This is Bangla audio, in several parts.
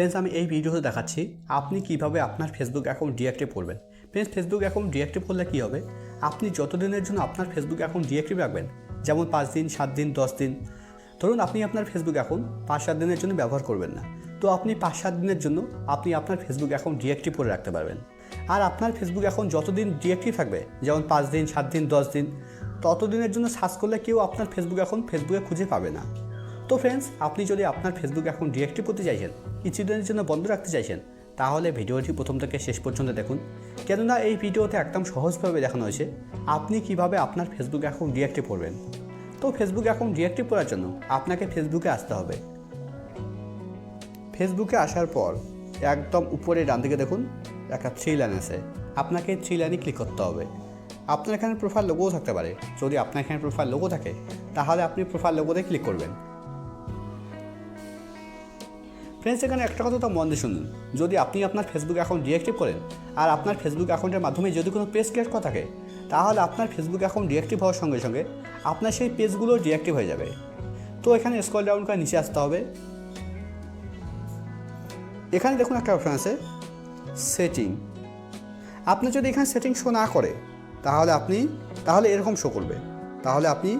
ফ্রেন্ডস আমি এই ভিডিওতে দেখাচ্ছি আপনি কীভাবে আপনার ফেসবুক অ্যাকাউন্ট ডিঅ্যাক্টিভ করবেন। ফ্রেন্ডস ফেসবুক অ্যাকাউন্ট ডিঅ্যাক্টিভ করলে কী হবে? আপনি যত দিনের জন্য আপনার ফেসবুক অ্যাকাউন্ট ডিঅ্যাক্টিভ রাখবেন, যেমন পাঁচ দিন, সাত দিন, দশ দিন, ধরুন আপনি আপনার ফেসবুক অ্যাকাউন্ট পাঁচ সাত দিনের জন্য ব্যবহার করবেন না। তো আপনি পাঁচ সাত দিনের জন্য আপনি আপনার ফেসবুক অ্যাকাউন্ট ডিঅ্যাক্টিভ করে রাখতে পারবেন। আর আপনার ফেসবুক অ্যাকাউন্ট যতদিন ডিঅ্যাক্টিভ থাকবে, যেমন পাঁচ দিন, সাত দিন, দশ দিন, ততদিনের জন্য সার্চ করলে কেউ আপনার ফেসবুক অ্যাকাউন্ট ফেসবুকে খুঁজে পাবে না। তো ফ্রেন্ডস আপনি যদি আপনার ফেসবুক অ্যাকাউন্ট ডিঅ্যাক্টিভ করতে চাইছেন, কিছুদিনের জন্য বন্ধ রাখতে চাইছেন, তাহলে ভিডিওটি প্রথম থেকে শেষ পর্যন্ত দেখুন। কেননা এই ভিডিওতে একদম সহজভাবে দেখানো হয়েছে আপনি কীভাবে আপনার ফেসবুক অ্যাকাউন্ট ডিঅ্যাক্টিভ করবেন। তো ফেসবুক অ্যাকাউন্ট ডিঅ্যাক্টিভ করার জন্য আপনাকে ফেসবুকে আসতে হবে। ফেসবুকে আসার পর একদম উপরে ডান দিকে দেখুন, একটা থ্রি লাইন আছে। আপনাকে থ্রি লাইনে ক্লিক করতে হবে। আপনার এখানে প্রোফাইল লোগোও থাকতে পারে। যদি আপনার এখানে প্রোফাইল লোগো থাকে, তাহলে আপনি প্রোফাইল লোগোতে ক্লিক করবেন। ফ্রেন্ডস এখানে একটা কথা তো মন দিয়ে শুনুন। যদি আপনি আপনার ফেসবুক অ্যাকাউন্ট ডিঅ্যাক্টিভ করেন আর আপনার ফেসবুক অ্যাকাউন্টের মাধ্যমে যদি কোনো পেজ ক্রিয়েট করা থাকে, তাহলে আপনার ফেসবুক অ্যাকাউন্ট ডিঅ্যাক্টিভ হওয়ার সঙ্গে সঙ্গে আপনার সেই পেজগুলো ডিঅ্যাক্টিভ হয়ে যাবে। তো এখানে স্কল ডাউন করে নিচে আসতে হবে। এখানে দেখুন একটা অপশান আছে সেটিং আপনি যদি এখানে সেটিং শো না করে, তাহলে আপনি, তাহলে এরকম শো করবে। তাহলে আপনি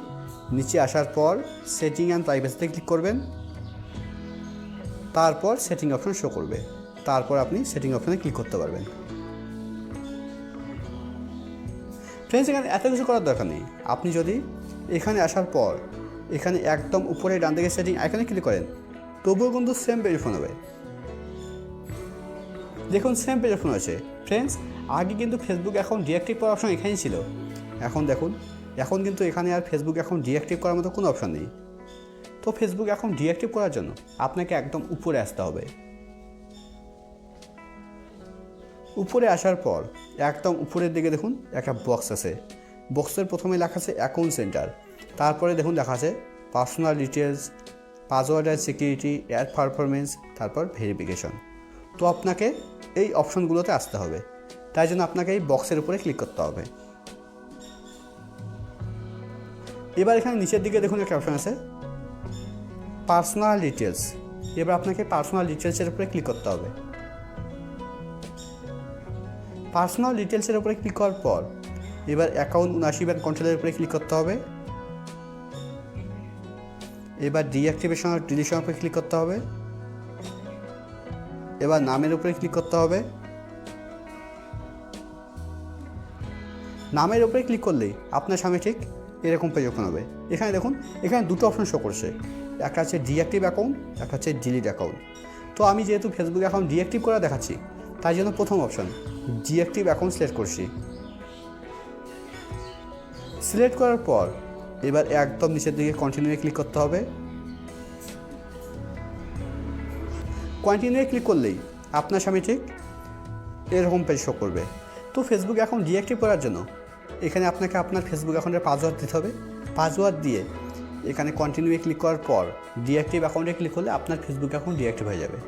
নিচে আসার পর সেটিং অ্যান্ড প্রাইভেসিতে ক্লিক করবেন। তারপর সেটিং অপশন শো করবে। তারপর আপনি সেটিং অপশনে ক্লিক করতে পারবেন। ফ্রেন্ডস এখানে এত কিছু করার দরকার নেই। আপনি যদি এখানে আসার পর এখানে একদম উপরে ডান দিকে সেটিং এখানে ক্লিক করেন, তবুও কিন্তু সেম পেজ ফোন হবে। দেখুন সেম পেজ ফোন আছে। ফ্রেন্ডস আগে কিন্তু ফেসবুক অ্যাকাউন্ট ডিঅ্যাক্টিভ করার অপশন এখানেই ছিল। এখন দেখুন, এখন কিন্তু এখানে আর ফেসবুক অ্যাকাউন্ট ডিঅ্যাক্টিভ করার মতো কোনো অপশন নেই। তো ফেসবুক এখন ডিঅ্যাক্টিভ করার জন্য আপনাকে একদম উপরে আসতে হবে। উপরে আসার পর একদম উপরের দিকে দেখুন একটা বক্স আছে। বক্সের প্রথমে লেখা আছে অ্যাকাউন্ট সেন্টার তারপরে দেখুন লেখা আছে personal details password and security ad performance তারপর ভেরিফিকেশন তো আপনাকে এই অপশনগুলোতে আসতে হবে। তাই জন্য আপনাকে এই বক্সের উপরে ক্লিক করতে হবে। এবার এখানে নিচের দিকে দেখুন একটা অপশন আছে। পার্সোনাল ডিটেলস এবার আপনাকে পার্সোনাল ডিটেলসের উপরে ক্লিক করতে হবে। পার্সোনাল ডিটেলসের উপরে ক্লিক করার পর, এবার অ্যাকাউন্ট উনাশি ব্যাংক কন্ট্রোলের উপরে ক্লিক করতে হবে। এবার ডিঅ্যাক্টিভেশন আর ডিলিশনের উপরে ক্লিক করতে হবে। এবার নামের উপরে ক্লিক করতে হবে। নামের উপরে ক্লিক করলেই আপনার সামনে ঠিক এরকম পেজ ওপেন হবে। এখানে দেখুন, এখানে দুটো অপশন শো করছে। একটা আছে ডিঅ্যাক্টিভ অ্যাকাউন্ট একটা হচ্ছে ডিলিট অ্যাকাউন্ট তো আমি যেহেতু ফেসবুক অ্যাকাউন্ট ডিঅ্যাক্টিভ করা দেখাচ্ছি, তাই জন্য প্রথম অপশন ডিঅ্যাক্টিভ অ্যাকাউন্ট সিলেক্ট করছি। সিলেক্ট করার পর, এবার একদম নিচের দিকে কন্টিনিউয়ে ক্লিক করতে হবে। কন্টিনিউয়ে ক্লিক করলেই আপনার স্বামী ঠিক এরকম পেজ শো করবে। তো ফেসবুক অ্যাকাউন্ট ডিঅ্যাক্টিভ করার জন্য, এখানে আপনাকে আপনার ফেসবুক অ্যাকাউন্টের পাসওয়ার্ড দিতে হবে। পাসওয়ার্ড দিয়ে এখানে কন্টিনিউয়ে ক্লিক করার পর ডিঅ্যাক্টিভ অ্যাকাউন্টে ক্লিক করলে আপনার ফেসবুক অ্যাকাউন্ট ডিঅ্যাক্টিভ হয়ে যাবে।